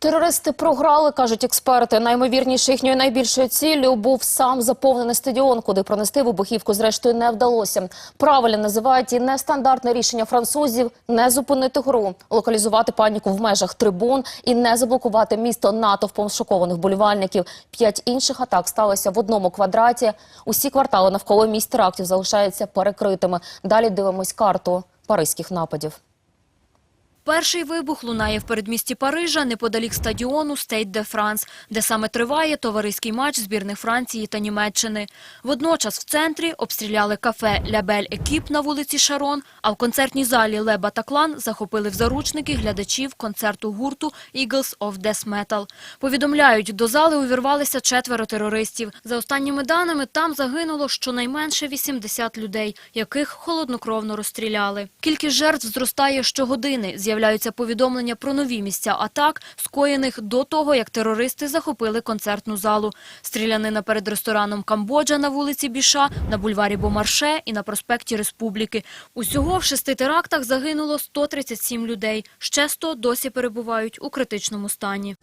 Терористи програли, кажуть експерти. Наймовірніше їхньою найбільшою ціллю був сам заповнений стадіон, куди пронести вибухівку зрештою не вдалося. Правильно називають і нестандартне рішення французів не зупинити гру, локалізувати паніку в межах трибун і не заблокувати місто натовпом шокованих болівальників. П'ять інших атак сталося в одному квадраті. Усі квартали навколо місць терактів залишаються перекритими. Далі дивимось карту паризьких нападів. Перший вибух лунає в передмісті Парижа неподалік стадіону Стейт де Франс, де саме триває товариський матч збірних Франції та Німеччини. Водночас в центрі обстріляли кафе «Лябель Екіп» на вулиці Шарон, а в концертній залі «Ле Батаклан» захопили в заручники глядачів концерту гурту «Eagles of Death Metal». Повідомляють, до зали увірвалися четверо терористів. За останніми даними, там загинуло щонайменше 80 людей, яких холоднокровно розстріляли. Кількість жертв зростає щогодини. З'являються повідомлення про нові місця атак, скоєних до того, як терористи захопили концертну залу. Стрілянина перед рестораном «Камбоджа» на вулиці Біша, на бульварі Бомарше і на проспекті Республіки. Усього в шести терактах загинуло 137 людей. Ще 100 досі перебувають у критичному стані.